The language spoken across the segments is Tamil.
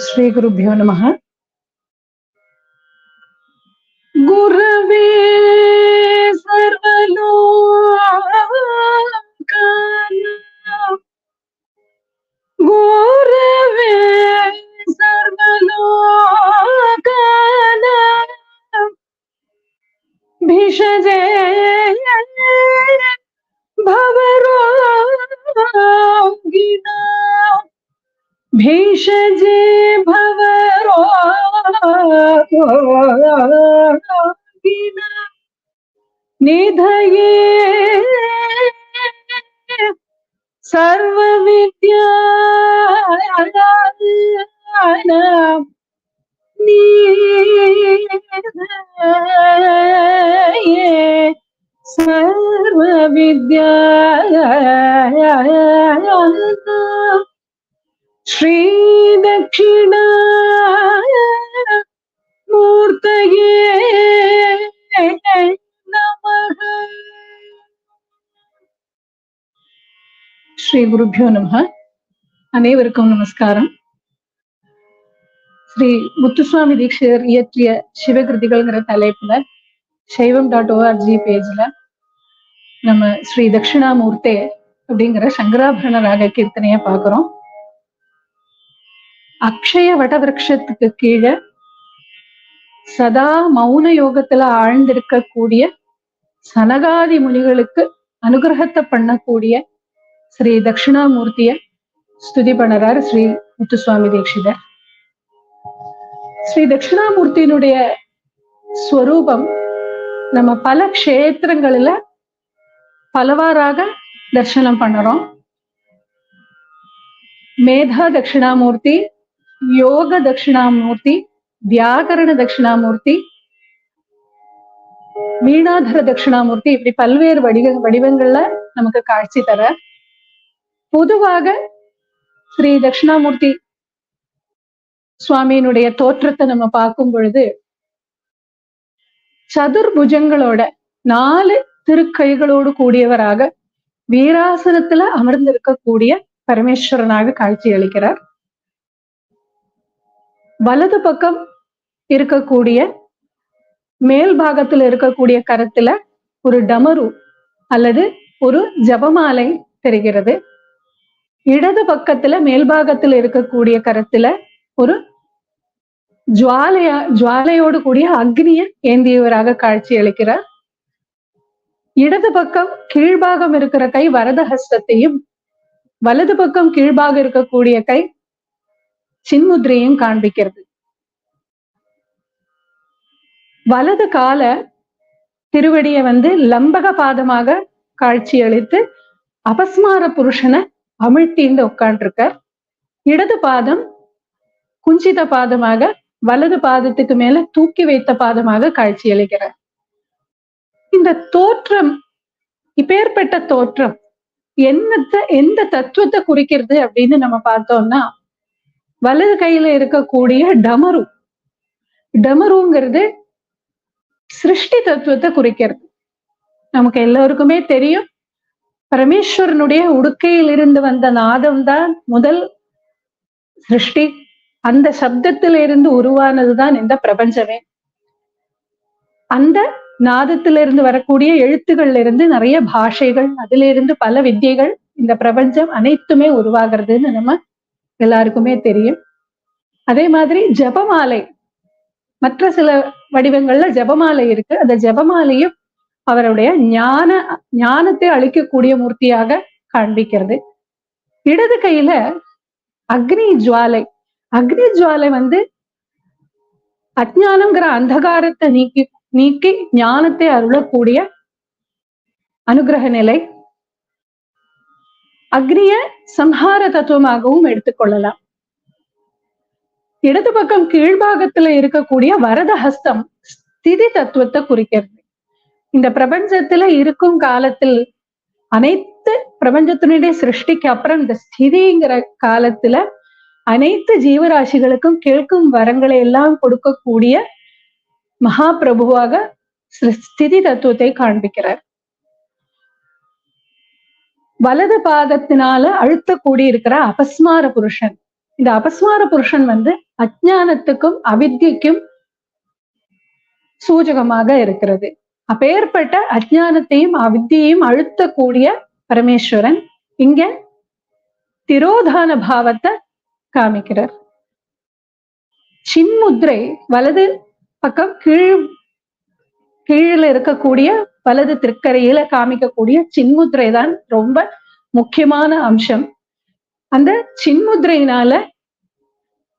श्रीगुरुभ्यो नमः। गुरवे सर्वलोकानां। गुरवे सर्वलोकानां। भिषजे भवाङ्गिना भेषजे भवरोगिना। निधये। सर्वविद्या निधये। சர்வ வித்யா ஸ்ரீ தட்சிணா மூர்த்தகே நமக ஸ்ரீ குருபியோ நம அனைவருக்கும் நமஸ்காரம் ஸ்ரீ முத்துசுவாமி தீட்சிதர் இயற்றிய சிவகிருதிகள்ங்கிற தலைப்புல சைவம் டாட் ஓஆர்ஜி பேஜ்ல நம்ம ஸ்ரீ தட்சிணாமூர்த்தே அப்படிங்கிற சங்கராபரண ராக கீர்த்தனைய பாக்குறோம் அக்ஷய வடவிருஷத்துக்கு கீழே சதா மௌன யோகத்துல ஆழ்ந்திருக்கக்கூடிய சனகாதி முனிகளுக்கு அனுகிரகத்தை பண்ணக்கூடிய ஸ்ரீ தட்சிணாமூர்த்திய ஸ்துதி பண்ணறார் ஸ்ரீ முத்துசுவாமி தீட்சிதர். ஸ்ரீ தட்சிணாமூர்த்தியினுடைய ஸ்வரூபம் நம்ம பல க்ஷேத்திரங்கள்ல பலவாறாக தர்சனம் பண்ணுறோம். மேதா தட்சிணாமூர்த்தி யோக தட்சிணாமூர்த்தி வியாகரண தட்சிணாமூர்த்தி வீணாதர தட்சிணாமூர்த்தி இப்படி பல்வேறு வடிவ வடிவங்கள்ல நமக்கு காட்சி தர. பொதுவாக ஸ்ரீ தட்சிணாமூர்த்தி சுவாமியினுடைய தோற்றத்தை நம்ம பார்க்கும் பொழுது சதுர்புஜங்களோட நாலு திருக்கைகளோடு கூடியவராக வீராசனத்துல அமர்ந்திருக்கக்கூடிய பரமேஸ்வரனாக காட்சி அளிக்கிறார் வலது பக்கம் இருக்கக்கூடிய மேல் பாகத்துல இருக்கக்கூடிய கரத்துல ஒரு டமரு அல்லது ஒரு ஜபமாலை தெரிகிறது. இடது பக்கத்துல மேல்பாகத்துல இருக்கக்கூடிய கரத்துல ஒரு ஜுவாலையா ஜுவாலையோடு கூடிய அக்னிய ஏந்தியவராக காட்சி அளிக்கிறார் இடது பக்கம் கீழ்பாகம் இருக்கிற கை வரத ஹஸ்தத்தையும் வலது பக்கம் கீழ்பாக இருக்கக்கூடிய கை சின்முத்ரையும் காண்பிக்கிறது. வலது கால திருவடியை வந்து லம்பக பாதமாக காட்சி அளித்து அபஸ்மார புருஷனை அமிழ்த்திண்டு உட்காண்டிருக்கார் இடது பாதம் குஞ்சித பாதமாக வலது பாதத்துக்கு மேல தூக்கி வைத்த பாதமாக காட்சி அளிக்கிறார். இந்த தோற்றம் இப்பேற்பட்ட தோற்றம் என்னத்தை எந்த தத்துவத்தை குறிக்கிறது அப்படின்னு நம்ம பார்த்தோம்னா வலது கையில இருக்கக்கூடிய டமரு. டமருங்கிறது சிருஷ்டி தத்துவத்தை குறிக்கிறது. நமக்கு எல்லோருக்குமே தெரியும் பரமேஸ்வரனுடைய உடுக்கையிலிருந்து வந்த நாதம் தான் முதல் சிருஷ்டி. அந்த சப்தத்திலிருந்து உருவானதுதான் இந்த பிரபஞ்சமே. அந்த நாதத்திலிருந்து வரக்கூடிய எழுத்துக்கள்ல இருந்து நிறைய பாஷைகள் அதுல இருந்து பல வித்தியைகள் இந்த பிரபஞ்சம் அனைத்துமே உருவாகிறதுன்னு நம்ம எல்லாருக்குமே தெரியும். அதே மாதிரி ஜபமாலை. மற்ற சில வடிவங்கள்ல ஜபமாலை இருக்கு. அந்த ஜபமாலையும் அவருடைய ஞான ஞானத்தை அளிக்கக்கூடிய மூர்த்தியாக காண்பிக்கிறது. இடது கையில அக்னி ஜுவாலை. அக்னி ஜுவாலை வந்து அஜானம்ங்கிற அந்தகாரத்தை நீக்கி நீக்கி ஞானத்தை அருளக்கூடிய அனுகிரக நிலை. அக்னிய சம்ஹார தத்துவமாகவும் எடுத்துக்கொள்ளலாம். இடது பக்கம் கீழ்பாகத்துல இருக்கக்கூடிய வரத ஹஸ்தம் ஸ்திதி தத்துவத்தை குறிக்கிறது. இந்த பிரபஞ்சத்துல இருக்கும் காலத்தில் அனைத்து பிரபஞ்சத்தினுடைய சிருஷ்டிக்கு அப்புறம் இந்த ஸ்திதிங்கிற காலத்துல அனைத்து ஜீவராசிகளுக்கும் கேட்கும் வரங்களை எல்லாம் கொடுக்கக்கூடிய மகா பிரபுவாக ஸ்திதி தத்துவத்தை காண்பிக்கிறார். வலது பாதத்தினால அழுத்தக்கூடி இருக்கிற அபஸ்மார புருஷன். இந்த அபஸ்மார புருஷன் வந்து அஜானத்துக்கும் அவித்தியக்கும் சூஜகமாக இருக்கிறது. அப்பேற்பட்ட அஜானத்தையும் அவித்தியையும் அழுத்தக்கூடிய பரமேஸ்வரன் இங்க திரோதான பாவத்தை காமிக்கிறார். சின்முத்ரை வலது பக்கம் கீழ் கீழில் இருக்கக்கூடிய வலது திருக்கரையில காமிக்கக்கூடிய சின்முத்ரை தான் ரொம்ப முக்கியமான அம்சம். அந்த சின்முத்ரையினால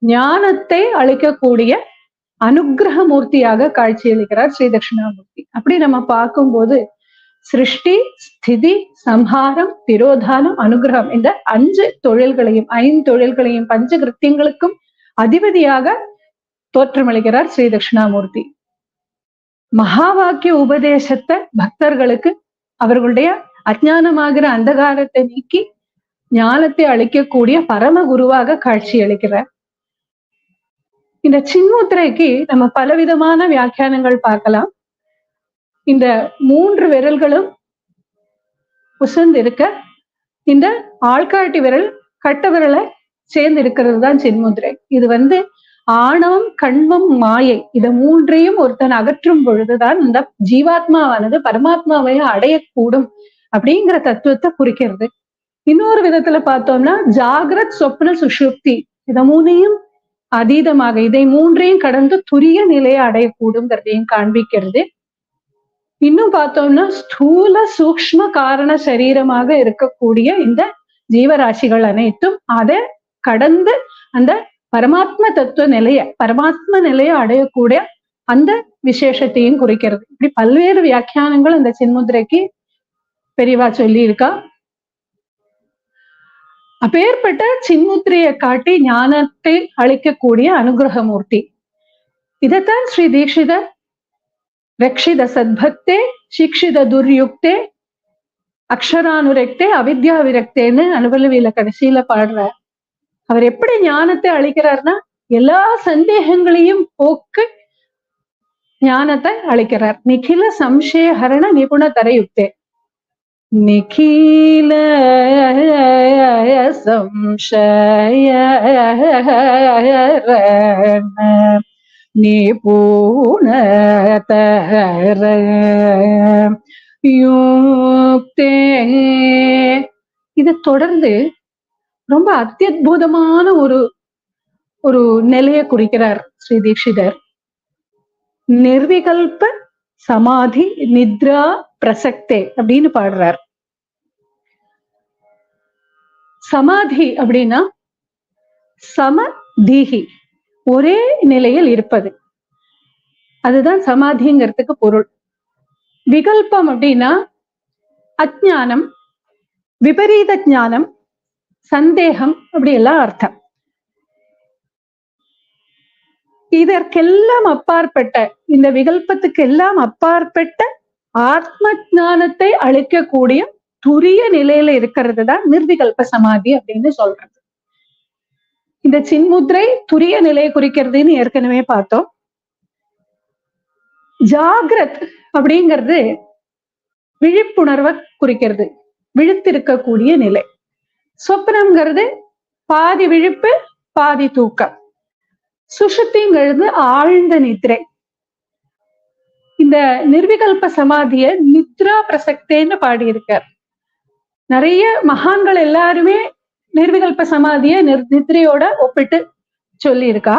ஞானத்தை அளிக்கக்கூடிய அனுகிரக மூர்த்தியாக காட்சியளிக்கிறார் ஸ்ரீ தட்சிணாமூர்த்தி அப்படி நம்ம பார்க்கும்போது சிருஷ்டி ஸ்திதி சம்ஹாரம் திரோதானம் அனுகிரகம் இந்த அஞ்சு தொழில்களையும் ஐந்து தொழில்களையும் பஞ்ச கிருத்தியங்களுக்கும் அதிபதியாக தோற்றமளிக்கிறார் ஸ்ரீ தட்சிணாமூர்த்தி. மகாவாக்கிய உபதேசத்தை பக்தர்களுக்கு அவர்களுடைய அஜானமாகிற அந்தகாரத்தை நீக்கி ஞானத்தை அளிக்கக்கூடிய பரம குருவாக காட்சி அளிக்கிறார் இந்த சின்முத்திரைக்கு நம்ம பலவிதமான வியாக்கியானங்கள் பார்க்கலாம். இந்த மூன்று விரல்களும் உசந்திருக்க இந்த ஆள்காட்டி விரல் கட்ட விரலை சேர்ந்து இருக்கிறது தான் சின்முத்திரை இது வந்து ஆணவம் கண்மம் மாயை இத மூன்றையும் ஒருத்தன் அகற்றும் பொழுதுதான் இந்த ஜீவாத்மாவானது பரமாத்மாவை அடையக்கூடும் அப்படிங்கிற தத்துவத்தை குறிக்கிறது. இன்னொரு விதத்துல பார்த்தோம்னா ஜாகிரத் சொப்ன சுஷுப்தி இத மூணையும் அதீதமாக இதை மூன்றையும் கடந்து துரிய நிலையை அடையக்கூடுங்கிறதையும் காண்பிக்கிறது. இன்னும் பார்த்தோம்னா ஸ்தூல சூக்ம காரண சரீரமாக இருக்கக்கூடிய இந்த ஜீவராசிகள் அனைத்தும் அதை கடந்து அந்த பரமாத்ம தத்துவ நிலைய பரமாத்ம நிலையை அடையக்கூடிய அந்த விசேஷத்தையும் குறிக்கிறது. இப்படி பல்வேறு வியாக்கியானங்கள் அந்த சின்முத்திரைக்கு பெரியவா சொல்லி இருக்கா அப்பேற்பட்ட சின்முத்திரையை காட்டி ஞானத்தை அளிக்கக்கூடிய அனுகிரகமூர்த்தி. இதைத்தான் ஸ்ரீ தீட்சிதர் ரக்ஷித சத்பக்தே சிக்ஷித துர்யுக்தே அக்ஷரானுரக்தே அவித்யா விரக்தேன்னு அனுபலவியில கடைசியில பாடுற அவர் எப்படி ஞானத்தை அளிக்கிறார்னா எல்லா சந்தேகங்களையும் போக்கு ஞானத்தை அளிக்கிறார். நிகில சம்சயஹரண நிபுண தரையுக்தே நிகில சம்சயரண நிபுண யுக்தே இதை தொடர்ந்து ரொம்ப அத்தியுதமான ஒரு ஒரு நிலையை குறிக்கிறார் ஸ்ரீ தீட்சிதர். நிர்விகல்ப சமாதி நித்ரா பிரசக்தே அப்படின்னு பாடுறார். சமாதி அப்படின்னா சம தீகி ஒரே நிலையில் இருப்பது. அதுதான் சமாதிங்கிறதுக்கு பொருள். விகல்பம் அப்படின்னா அஜானம் விபரீத ஞானம் சந்தேகம் அப்படி எல்லாம் அர்த்தம். இதற்கெல்லாம் அப்பாற்பட்ட இந்த விகல்பத்துக்கு எல்லாம் அப்பாற்பட்ட ஆத்ம ஞானத்தை அளிக்கக்கூடிய துரிய நிலையில இருக்கிறது தான் நிர்விகல்ப சமாதி அப்படின்னு சொல்றது. இந்த சின்முத்ரை துரிய நிலையை குறிக்கிறதுன்னு ஏற்கனவே பார்த்தோம். ஜாகிரத் அப்படிங்கிறது விழிப்புணர்வை குறிக்கிறது விழித்திருக்கக்கூடிய நிலை. சொப்னம்ங்கிறது பாதி விழிப்பு பாதி தூக்கம். சுஷுத்திங்கிறது ஆழ்ந்த நித்ரை இந்த நிர்விகல்ப சமாதிய நித்ரா பிரசக்தேன்னு பாடியிருக்கார். நிறைய மகான்கள் எல்லாருமே நிர்விகல்ப சமாதிய நிர் நித்ரையோட ஒப்பிட்டு சொல்லியிருக்கா.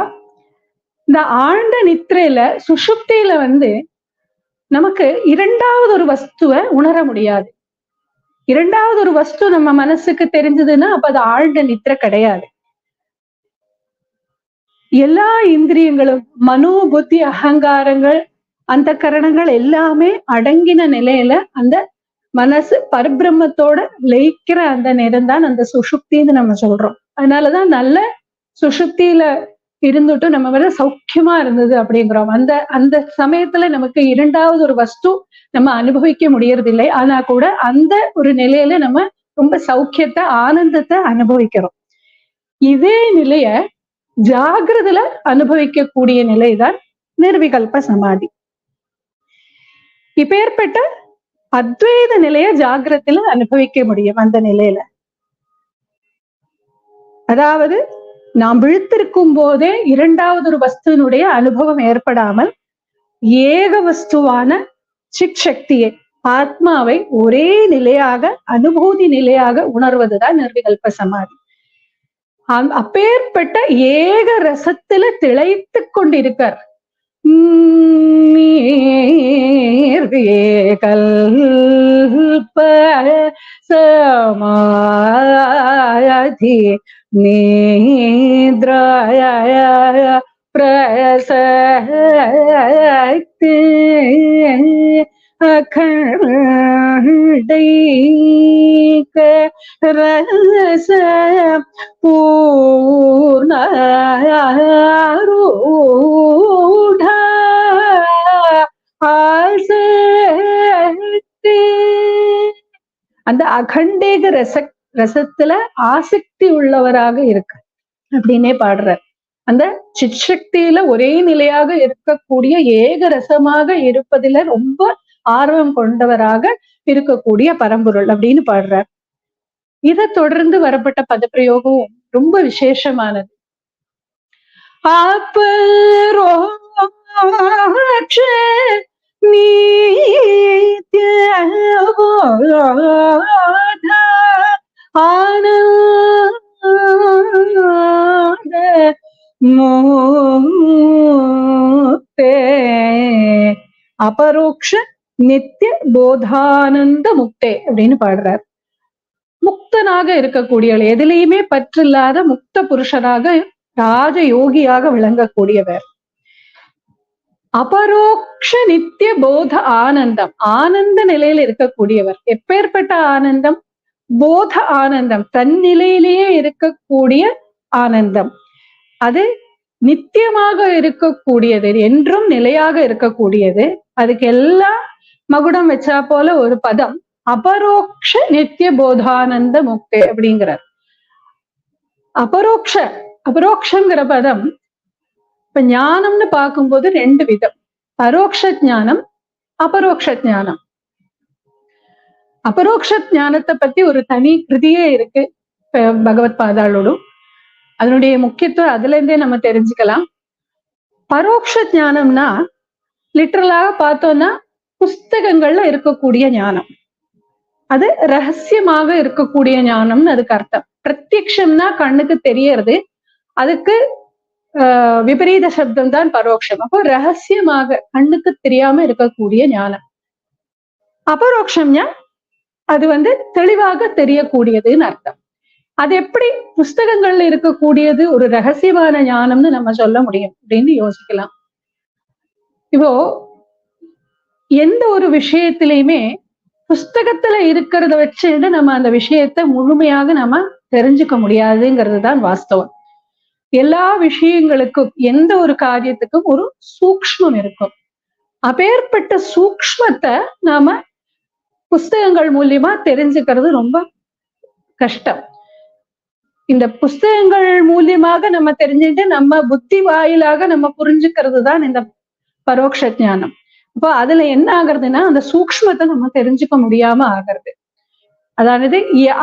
இந்த ஆழ்ந்த நித்ரையில சுஷுப்தியில வந்து நமக்கு இரண்டாவது ஒரு வஸ்துவை உணர முடியாது. இரண்டாவது ஒரு வஸ்து நம்ம மனசுக்கு தெரிஞ்சதுன்னா அப்ப அது ஆழ்ந்த நித்திர கிடையாது. எல்லா இந்திரியங்களும் மனோ புத்தி அகங்காரங்கள் அந்த கரணங்கள் எல்லாமே அடங்கின நிலையில அந்த மனசு பரபிரம்மத்தோட லயிக்கிற அந்த நேரம் தான் அந்த சுஷுப்தின்னு நம்ம சொல்றோம். அதனாலதான் நல்ல சுஷுப்தியில இருந்துட்டும் நம்ம வந்து சௌக்கியமா இருந்தது அப்படிங்கிறோம். அந்த அந்த சமயத்துல நமக்கு இரண்டாவது ஒரு வஸ்து நம்ம அனுபவிக்க முடியறதில்லை. ஆனா கூட அந்த ஒரு நிலையில நம்ம ரொம்ப சௌக்கியத்தை ஆனந்தத்தை அனுபவிக்கிறோம். இதே நிலைய ஜாகிரதுல அனுபவிக்கக்கூடிய நிலைதான் நிர்விகல்ப சமாதி. இப்பேற்பட்ட அத்வைத நிலைய ஜாகிரத்துல அனுபவிக்க முடியும் அந்த நிலையில. அதாவது நாம் விழுத்திருக்கும் போதே இரண்டாவது ஒரு வஸ்துவினுடைய அனுபவம் ஏற்படாமல் ஏக வஸ்துவான சிக் சக்தியை ஆத்மாவை ஒரே நிலையாக அனுபூதி நிலையாக உணர்வதுதான் நிர்விகல்ப சமாதி. அப்பேற்பட்ட ஏக ரசத்துல திளைத்து கொண்டிருக்கார். கல்ப சமாதி நித்ராய பிரசக்தி அகண்டைக ரச பூர்ணரூட ஆசக்தி அந்த அகண்டேக ரச ரசத்துல ஆசக்தி உள்ளவராக இருக்க அப்படின்னே பாடுறார். அந்த சிற்சக்தியில ஒரே நிலையாக இருக்கக்கூடிய ஏக ரசமாக இருப்பதில ரொம்ப ஆர்வம் கொண்டவராக இருக்கக்கூடிய பரம்பொருள் அப்படின்னு பாடுறார். இதை தொடர்ந்து வரப்பட்ட பதப்பிரயோகம் ரொம்ப விசேஷமானது. அப்பரோட்ச நீத்யபோத ஆனந்த முக்தே அபரோக்ஷ நித்திய போதானந்த முக்தே அப்படின்னு பாடுறார். முக்தனாக இருக்கக்கூடியவர் எதிலையுமே பற்றில்லாத முக்த புருஷனாக ராஜ யோகியாக விளங்கக்கூடியவர். அபரோக்ஷ நித்திய போத ஆனந்தம் ஆனந்த நிலையில் இருக்கக்கூடியவர். எப்பேற்பட்ட ஆனந்தம்? போத ஆனந்தம் தன் நிலையிலேயே இருக்கக்கூடிய ஆனந்தம். அது நித்தியமாக இருக்கக்கூடியது என்றும் நிலையாக இருக்கக்கூடியது. அதுக்கு எல்லா மகுடம் வச்சா போல ஒரு பதம் அபரோக்ஷ நித்திய போதானந்த முக்தி அப்படிங்கிறார். அபரோக்ஷ அபரோக்ஷங்கிற பதம் இப்ப ஞானம்னு பார்க்கும்போது ரெண்டு விதம். பரோக்ஷ ஞானம் அபரோக்ஷ ஞானம். அபரோக்ஷ ஞானத்தை பத்தி ஒரு தனி கிருதியே இருக்கு பகவத் பாதாளோடும். அதனுடைய முக்கியத்துவம் அதுல இருந்தே நம்ம தெரிஞ்சுக்கலாம். பரோக்ஷ ஞானம்னா லிட்ரலாக பார்த்தோம்னா புஸ்தகங்கள்ல இருக்கக்கூடிய ஞானம். அது ரகசியமாக இருக்கக்கூடிய ஞானம்னு அதுக்கு அர்த்தம். பிரத்யக்ஷம்னா கண்ணுக்கு தெரியறது அதுக்கு விபரீத சப்தம் தான் பரோட்சம் அப்போ ரகசியமாக கண்ணுக்கு தெரியாம இருக்கக்கூடிய ஞானம். அபரோக்ஷம்னா அது வந்து தெளிவாக தெரியக்கூடியதுன்னு அர்த்தம். அது எப்படி புஸ்தகங்கள்ல இருக்கக்கூடியது ஒரு ரகசியமான ஞானம்னு நம்ம சொல்ல முடியும் அப்படின்னு யோசிக்கலாம். இப்போ எந்த ஒரு விஷயத்திலையுமே புஸ்தகத்துல இருக்கிறத வச்சுட்டு நம்ம அந்த விஷயத்தை முழுமையாக நம்ம தெரிஞ்சுக்க முடியாதுங்கிறது தான் வாஸ்தவம். எல்லா விஷயங்களுக்கும் எந்த ஒரு காரியத்துக்கும் ஒரு சூக்ஷ்மம் இருக்கும். அப்பேற்பட்ட சூக்ஷ்மத்தை நாம புஸ்தகங்கள் மூலியமா தெரிஞ்சுக்கிறது ரொம்ப கஷ்டம். இந்த புஸ்தகங்கள் மூலியமாக நம்ம தெரிஞ்சுட்டு நம்ம புத்தி வாயிலாக நம்ம புரிஞ்சுக்கிறது தான் இந்த பரோட்ச ஞானம். அப்போ அதுல என்ன ஆகுறதுன்னா அந்த சூக்ஷ்மத்தை நம்ம தெரிஞ்சுக்க முடியாம ஆகிறது. அதாவது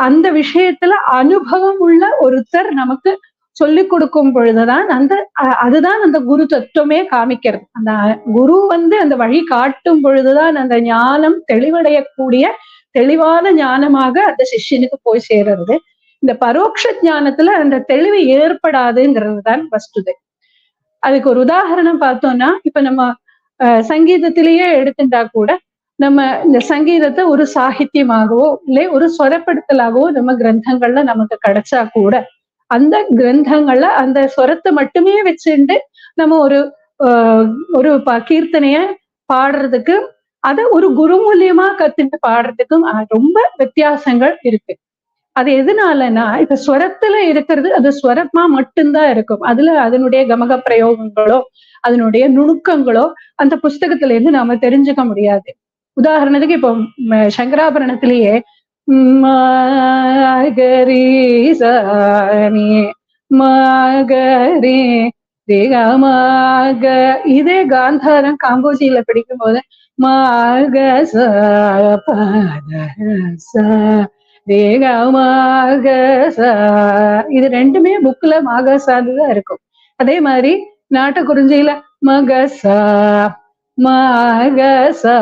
அந்த விஷயத்துல அனுபவம் உள்ள ஒருத்தர் நமக்கு சொல்லிக் கொடுக்கும் பொழுதுதான் அந்த அதுதான் அந்த குரு தத்துவமே காமிக்கிறது. அந்த குரு வந்து அந்த வழி காட்டும் பொழுதுதான் அந்த ஞானம் தெளிவடையக்கூடிய தெளிவான ஞானமாக அந்த சிஷ்யனுக்கு போய் சேர்றது. இந்த பரோட்ச ஞானத்துல அந்த தெளிவு ஏற்படாதுங்கிறது தான் வஸ்துதை அதுக்கு ஒரு உதாரணம் பார்த்தோம்னா இப்ப நம்ம அஹ், சங்கீதத்திலேயே எடுத்துட்டா கூட நம்ம இந்த சங்கீதத்தை ஒரு சாகித்யமாகவோ இல்லை ஒரு சொரப்படுத்தலாகவோ நம்ம கிரந்தங்கள்ல நமக்கு கிடைச்சா கூட அந்த கிரந்தங்கள்ல அந்த ஸ்வரத்தை மட்டுமே வச்சுட்டு நம்ம ஒரு ஒரு ப- கீர்த்தனைய பாடுறதுக்கு அத ஒரு குரு மூலியமா கத்துட்டு பாடுறதுக்கும் ரொம்ப வித்தியாசங்கள் இருக்கு. அது எதனாலன்னா இப்ப ஸ்வரத்துல இருக்கிறது அது ஸ்வரமா மட்டும்தான் இருக்கும். அதுல அதனுடைய கமக பிரயோகங்களோ அதனுடைய நுணுக்கங்களோ அந்த புஸ்தகத்துல இருந்து நாம தெரிஞ்சுக்க முடியாது. உதாரணத்துக்கு இப்போ சங்கராபரணத்திலேயே மாகரி சாணி திகமாக. இதே காந்தாரம் காம்போஜியில படிக்கும் போது மாக ச பத ச இது ரெண்டுமே புக்ல மாகசாது இருக்கும். அதே மாதிரி நாட்டு குறிஞ்சியில மகசா. மாகசா.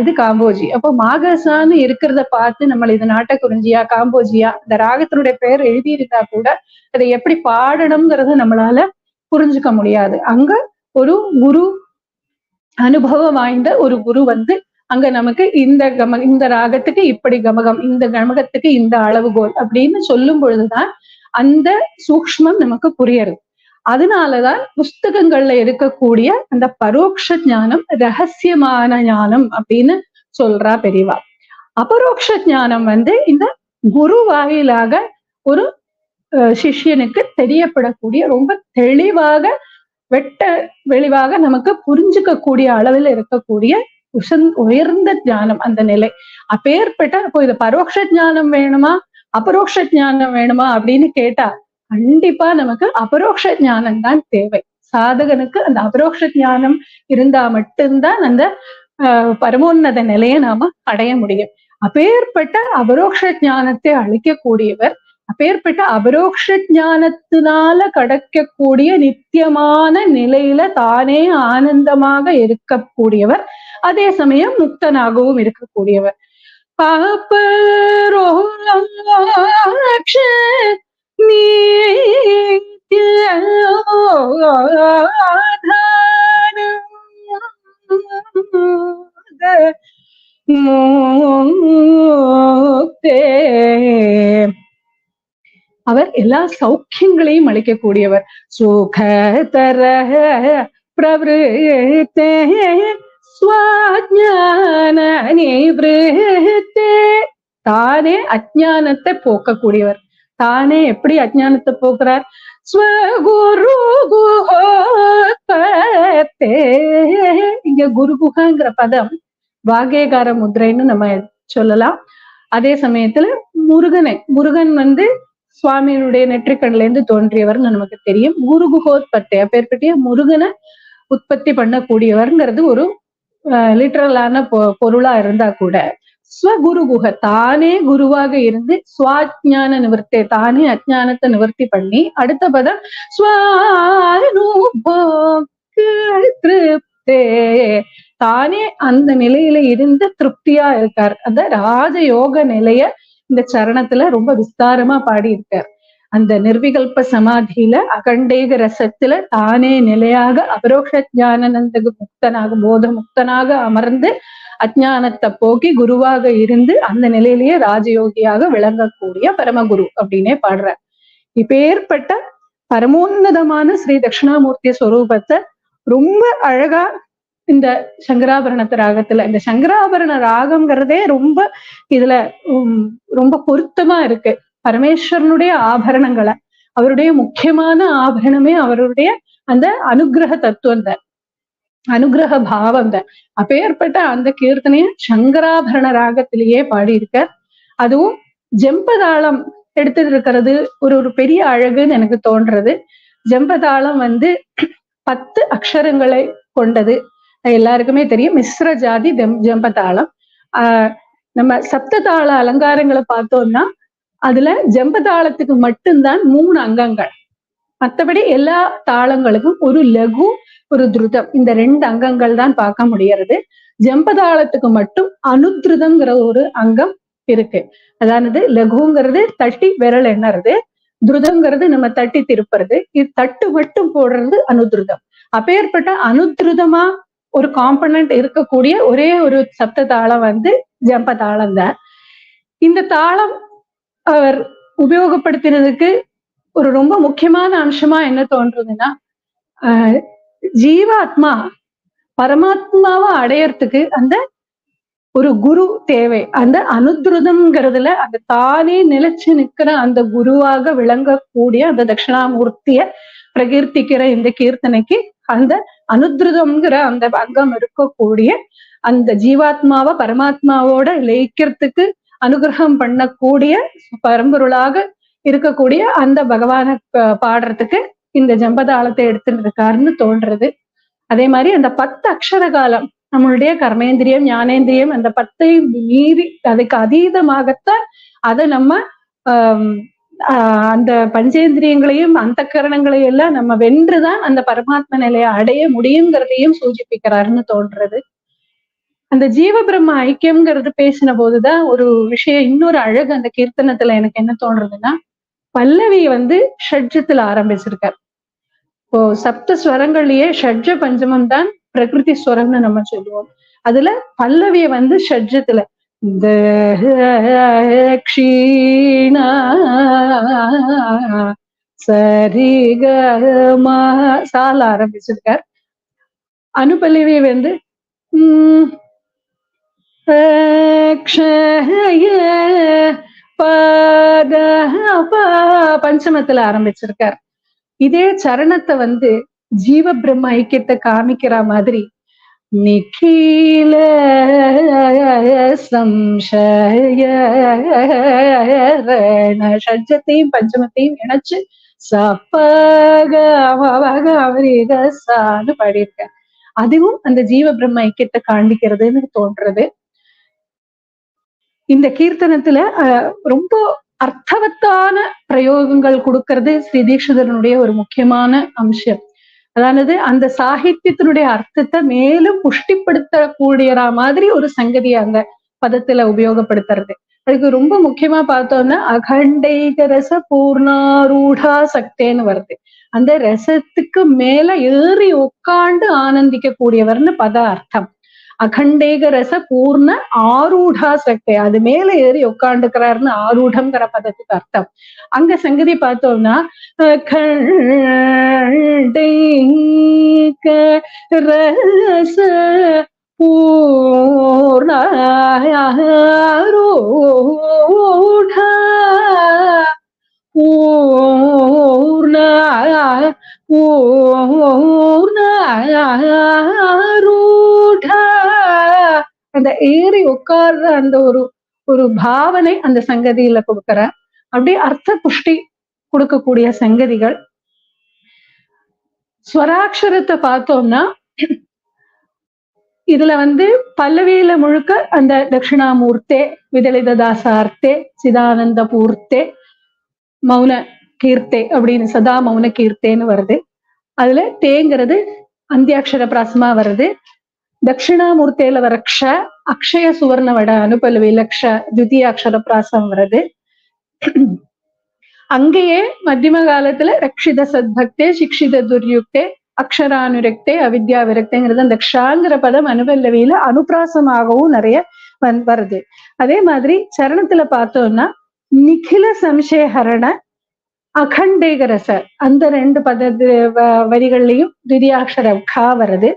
இது காம்போஜி. அப்போ மாகசான்னு இருக்கிறத பார்த்து நம்ம இது நாட்ட குறிஞ்சியா காம்போஜியா இந்த ராகத்தினுடைய பெயர் எழுதியிருந்தா கூட அதை எப்படி பாடணுங்கிறத நம்மளால புரிஞ்சுக்க முடியாது. அங்க ஒரு குரு அனுபவம் வாய்ந்த ஒரு குரு வந்து அங்க நமக்கு இந்த கம இந்த ராகத்துக்கு இப்படி கமகம் இந்த கமகத்துக்கு இந்த அளவுகோல் அப்படின்னு சொல்லும் பொழுதுதான் அந்த சூக்ஷ்மம் நமக்கு புரியறது. அதனாலதான் புஸ்தகங்கள்ல இருக்கக்கூடிய அந்த பரோட்ச ஞானம் ரகசியமான ஞானம் அப்படின்னு சொல்றா பெரியவா. அபரோக்ஷ ஞானம் வந்து இந்த குரு வாயிலாக ஒரு சிஷ்யனுக்கு தெரியப்படக்கூடிய ரொம்ப தெளிவாக வெட்ட வெளிவாக நமக்கு புரிஞ்சுக்க கூடிய அளவில் இருக்கக்கூடிய உசந் உயர்ந்த ஞானம் அந்த நிலை. அப்பேற்பட்ட இப்போ இது பரோட்ச ஞானம் வேணுமா? அபரோக்ஷ ஞானம் வேணுமா? அப்படின்னு கேட்டா கண்டிப்பா நமக்கு அபரோக்ஷ ஞானம் தான் தேவை. சாதகனுக்கு அந்த அபரோக்ஷ ஞானம் இருந்தா மட்டும்தான் அந்த பரமோன்னத நிலையை நாம அடைய முடியும். அப்பேற்பட்ட அபரோக்ஷ ஞானத்தை அளிக்கக்கூடியவர் அப்பேற்பட்ட அபரோக்ஷ ஞானத்தினால கடக்கக்கூடிய நித்தியமான நிலையில தானே ஆனந்தமாக இருக்கக்கூடியவர் அதே சமயம் முக்தனாகவும் இருக்கக்கூடியவர். அவர் எல்லா சௌக்கியங்களையும் அளிக்கக்கூடியவர். சுகதர பிரவருத்தே ஸ்வாஜான நிவத்தே தானே அஜானத்தை போக்கக்கூடியவர். தானே எப்படி அஜானத்தை போக்குறார்? ஸ்வகுரு இங்க குருகுகங்கிற பதம் வாகேகார முத்ரைன்னு நம்ம சொல்லலாம். அதே சமயத்துல முருகனை முருகன் வந்து சுவாமியினுடைய நெற்றிக்கண்ல இருந்து தோன்றியவர்னு நமக்கு தெரியும். குருகுகோத்பத்தி அப்பேற்பட்டிய முருகனை உற்பத்தி பண்ணக்கூடியவர்ங்கிறது ஒரு லிட்டரலான பொருளா இருந்தா கூட. ஸ்வகுருகுக தானே குருவாக இருந்து ஸ்வாஜான நிவர்த்தி தானே அஜானத்தை நிவர்த்தி பண்ணி அடுத்த பதம் திருப்தே. தானே அந்த நிலையில இருந்து திருப்தியா இருக்கார். அந்த ராஜயோக நிலைய இந்த சரணத்துல ரொம்ப விஸ்தாரமா பாடி இருக்கார் அந்த நிர்விகல்ப சமாதியில அகண்டேக ரசத்துல தானே நிலையாக அபரோக்ஷ ஜானநந்தகு முக்தனாக போத முக்தனாக அமர்ந்து அஜானத்தை போக்கி குருவாக இருந்து அந்த நிலையிலேயே ராஜயோகியாக விளங்கக்கூடிய பரமகுரு அப்படின்னே பாடுற இப்பேற்பட்ட பரமோன்னதமான ஸ்ரீ தட்சிணாமூர்த்தி ஸ்வரூபத்தை ரொம்ப அழகா இந்த சங்கராபரணத்து ராகத்துல இந்த சங்கராபரண ராகம்ங்கிறதே ரொம்ப இதுல ரொம்ப பொருத்தமா இருக்கு. பரமேஸ்வரனுடைய ஆபரணங்களை அவருடைய முக்கியமான ஆபரணமே அவருடைய அந்த அனுகிரக தத்துவம் தான். அனுகிரக பாவம் தான். அப்பேற்பட்ட அந்த கீர்த்தனைய சங்கராபரண ராகத்திலேயே பாடியிருக்க. அதுவும் ஜெம்பதாளம் எடுத்துட்டு இருக்கிறது ஒரு ஒரு பெரிய அழகுன்னு எனக்கு தோன்றது. ஜெம்பதாளம் வந்து பத்து அக்ஷரங்களை கொண்டது. எல்லாருக்குமே தெரியும். மிஸ்ர ஜாதி ஜெம்பதாளம். ஆஹ் நம்ம சப்ததாள அலங்காரங்களை பார்த்தோம்னா அதுல ஜெம்பதாளத்துக்கு மட்டும்தான் மூணு அங்கங்கள். மற்றபடி எல்லா தாளங்களுக்கும் ஒரு லகு ஒரு துருதம். இந்த ரெண்டு அங்கங்கள் தான் பார்க்க முடியறது ஜம்பதாளத்துக்கு மட்டும் அனுத்ருதம்ங்கிற ஒரு அங்கம் இருக்கு. அதானது? லகுங்கிறது தட்டி விரல் எண்ணறது. துருதம்ங்கிறது நம்ம தட்டி திருப்புறது. இது தட்டு மட்டும் போடுறது அனுத்ருதம். அப்பேற்பட்ட அனுத்ருதமா ஒரு காம்பனண்ட் இருக்கக்கூடிய ஒரே ஒரு சப்த தாளம் வந்து ஜம்ப தாளம் தான். இந்த தாளம் அவர் உபயோகப்படுத்தினதுக்கு ஒரு ரொம்ப முக்கியமான அம்சமா என்ன தோன்றதுன்னா ஜீவாத்மா பரமாத்மாவை அடையறதுக்கு அந்த ஒரு குரு தேவை. அந்த அனுத்ருதம்ங்கிறதுல அந்த தானே நிலைச்சு நிக்கிற அந்த குருவாக விளங்கக்கூடிய அந்த தட்சிணாமூர்த்திய பிரகீர்த்திக்கிற இந்த கீர்த்தனைக்கு அந்த அனுத்ருதம்ங்கிற அந்த அங்கம் இருக்கக்கூடிய அந்த ஜீவாத்மாவை பரமாத்மாவோட லயிக்கிறதுக்கு அனுகிரகம் பண்ணக்கூடிய பரம்பொருளாக இருக்கக்கூடிய அந்த பகவான பாடுறதுக்கு இந்த ஜம்பதாளத்தை எடுத்துட்டு இருக்காருன்னு தோன்றது. அதே மாதிரி அந்த பத்து அக்ஷர காலம் நம்மளுடைய கர்மேந்திரியம் ஞானேந்திரியம் அந்த பத்தை மீறி அதுக்கு அதீதமாகத்தான் அதை நம்ம அந்த பஞ்சேந்திரியங்களையும் அந்த கரணங்களையும் எல்லாம் நம்ம வென்றுதான் அந்த பரமாத்ம நிலையை அடைய முடியுங்கிறதையும் சூச்சிப்பிக்கிறாருன்னு தோன்றது. அந்த ஜீவ பிரம்ம ஐக்கியம்ங்கிறது பேசின போதுதான் ஒரு விஷயம் இன்னொரு அழகு அந்த கீர்த்தனத்துல எனக்கு என்ன தோன்றதுன்னா பல்லவி வந்து ஷட்ஜத்துல ஆரம்பிச்சிருக்கார். இப்போ சப்த ஸ்வரங்கள்லயே ஷட்ஜ பஞ்சமம் தான் பிரகிருதி ஸ்வரம்னு நம்ம சொல்லுவோம். அதுல பல்லவிய வந்து ஷட்ஜத்துல தக்ஷீண சரிக சால ஆரம்பிச்சிருக்கார். அனுபல்லவி வந்து உம் பஞ்சமத்துல ஆரம்பிச்சிருக்கார். இதே சரணத்தை வந்து ஜீவ பிரம்ம ஐக்கியத்தை காமிக்கிற மாதிரி நிக்கீல சம்சய பஞ்சமத்தையும் இணைச்சு சப்பகான்னு பாடியிருக்க அதுவும் அந்த ஜீவ பிரம்ம ஐக்கியத்தை காண்பிக்கிறதுன்னு தோன்றது. இந்த கீர்த்தனத்துல அஹ், ரொம்ப அர்த்தவத்தான பிரயோகங்கள் கொடுக்கறது ஸ்ரீ தீட்சிதரனுடைய ஒரு முக்கியமான அம்சம். அதானது அந்த சாகித்யத்தினுடைய அர்த்தத்தை மேலும் புஷ்டிப்படுத்தக்கூடியதா மாதிரி ஒரு சங்கதி அந்த பதத்துல உபயோகப்படுத்துறது. அதுக்கு ரொம்ப முக்கியமா பார்த்தோம்னா அகண்டைக ரச பூர்ணாரூடா சக்தேன்னு வருது. அந்த ரசத்துக்கு மேல ஏறி உட்காந்து ஆனந்திக்க கூடியவர்னு பத அர்த்தம் அகண்டேக ரச பூர்ண ஆரூடா சக்தி அது மேல ஏறி உட்காந்துக்கிறாருன்னு ஆரூடம்ங்கிற பதத்துக்கு அர்த்தம். அங்க சங்கதி பார்த்தோம்னா அகண்டேக ரச பூர்ணாரூடா பூர்ண பூர்ணாரூட அந்த ஏறி உட்கார்ற அந்த ஒரு ஒரு பாவனை அந்த சங்கதியில கொடுக்கிற அப்படியே அர்த்த புஷ்டி கொடுக்கக்கூடிய சங்கதிகள். ஸ்வராட்சரத்தை பார்த்தோம்னா இதுல வந்து பல்லவியில முழுக்க அந்த தட்சிணாமூர்த்தே விதலித தாசார்த்தே சிதானந்த பூர்த்தே மௌன கீர்த்தே அப்படின்னு சதா மௌன கீர்த்தேன்னு வருது. அதுல தேங்கிறது அந்தியாட்சர பிராசமா வருது. தட்சிணாமூர்த்தியில வர க்ஷ அக்ஷய சுவர்ண வட லக்ஷ க்ஷ அக்ஷர பிராசம் வருது அங்கேயே மத்தியம காலத்துல ரக்ஷித சத்பக்தே சிக்ஷித துர்யுக்தே அக்ஷரானுரக்தே அவித்யா விரக்தேங்கிறது அந்த க்ஷாங்கிற பதம் அனுபல்லவியில அனுப்பிராசமாகவும் நிறைய வந் வருது அதே மாதிரி சரணத்துல பார்த்தோம்னா நிகில சம்சயஹரண அகண்டேகரச அந்த ரெண்டு பத வ- வரிகள்லயும் திரியாட்சர கா வருது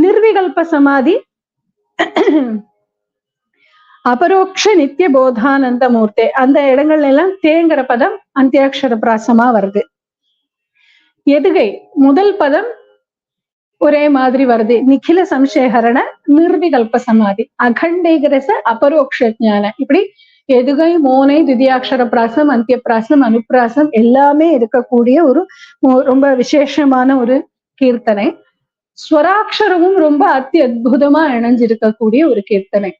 நிர்விகல்ப சமாதி. அபரோக்ஷ நித்திய போதானந்த மூர்த்தே. அந்த இடங்கள்ல எல்லாம் தேங்கிற பதம் அந்தியாட்சர பிராசமா வருது. எதுகை? முதல் பதம் ஒரே மாதிரி வருது. நிখিல சம்சேகரண நிர்விகல்ப சமாதி. அகண்டேகரச அபரோக்ஷ ஜான இப்படி எதுகை மோனை திதியாட்சர பிராசம் அந்திய பிராசம் அனுப்பிராசம் எல்லாமே இருக்கக்கூடிய ஒரு ரொம்ப விசேஷமான ஒரு கீர்த்தனை. ஸ்வராட்சரமும் ரொம்ப அத்தி அற்புதமா இணைஞ்சிருக்கக்கூடிய ஒரு கீர்த்தனை.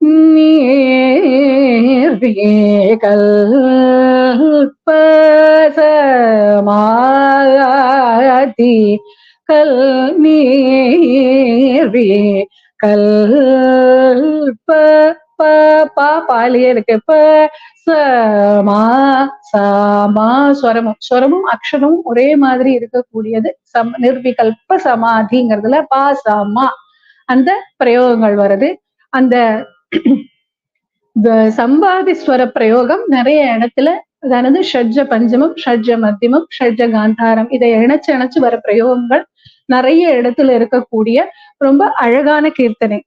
கல்பசமாதி கல் நீர்வி கல்ப ப பா பாலியே இருக்கு ப சமா சமா ஸ்வரமும் ஸ்வரமும் அக்ஷரமும் ஒரே மாதிரி இருக்கக்கூடியது. சம் நிர்விகல்ப சமாதிங்கிறதுல பா சமா அந்த பிரயோகங்கள் வருது. அந்த சம்பாதி ஸ்வர பிரயோகம் நிறைய இடத்துல அதானது ஷட்ஜ பஞ்சமம் ஷட்ஜ மத்தியமம் ஷட்ஜ காந்தாரம் இதை இணைச்சு இணைச்சு வர பிரயோகங்கள் நிறைய இடத்துல இருக்கக்கூடிய ரொம்ப அழகான கீர்த்தனை.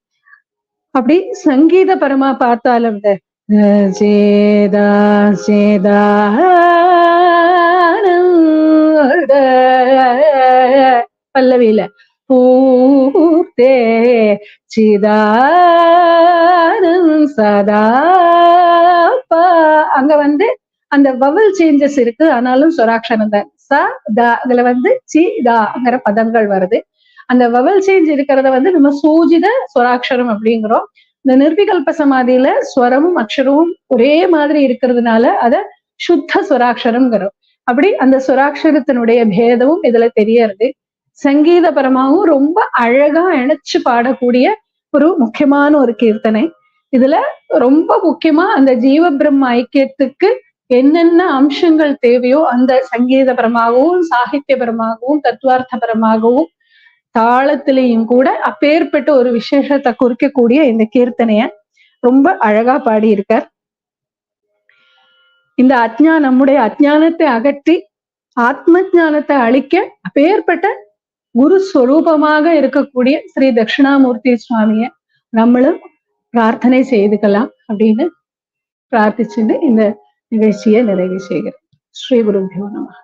அப்படி சங்கீத பரமா பார்த்தாலும் இந்த சேதா சேதா பல்லவியில பூத்தே சிதானம் சதா அங்க வந்து அந்த வவல் சேஞ்சஸ் இருக்கு ஆனாலும் சொராட்சரம் தான். ச த அதுல வந்து சி தாங்கிற பதங்கள் வருது. அந்த வவல் சேஞ்ச் இருக்கிறத வந்து நம்ம சூஜித ஸ்வராட்சரம் அப்படிங்கிறோம். இந்த நிர்விகல்ப சமாதியில ஸ்வரமும் அக்ஷரமும் ஒரே மாதிரி இருக்கிறதுனால அத சுத்த ஸ்வராட்சரம்ங்கிறோம். அப்படி அந்த ஸ்வராட்சரத்தினுடைய பேதமும் இதுல தெரியறது. சங்கீதபரமாகவும் ரொம்ப அழகா இணைச்சு பாடக்கூடிய ஒரு முக்கியமான ஒரு கீர்த்தனை. இதுல ரொம்ப முக்கியமா அந்த ஜீவ பிரம்ம ஐக்கியத்துக்கு என்னென்ன அம்சங்கள் தேவையோ அந்த சங்கீதபரமாகவும் சாகித்யபரமாகவும் தத்துவார்த்தபரமாகவும் தாளத்திலையும் கூட அப்பேற்பட்ட ஒரு விசேஷத்தை குறிக்கக்கூடிய இந்த கீர்த்தனைய ரொம்ப அழகா பாடியிருக்கார். இந்த அஜ்ஞா நம்முடைய அஜ்ஞானத்தை அகற்றி ஆத்ம ஜானத்தை அழிக்க அப்பேற்பட்ட குரு ஸ்வரூபமாக இருக்கக்கூடிய ஸ்ரீ தட்சிணாமூர்த்தி சுவாமிய நம்மளும் பிரார்த்தனை செய்துக்கலாம் அப்படின்னு பிரார்த்திச்சுட்டு இந்த நிகழ்ச்சியை நிறைவு செய்கிறேன். ஸ்ரீ குருபியோ நமகா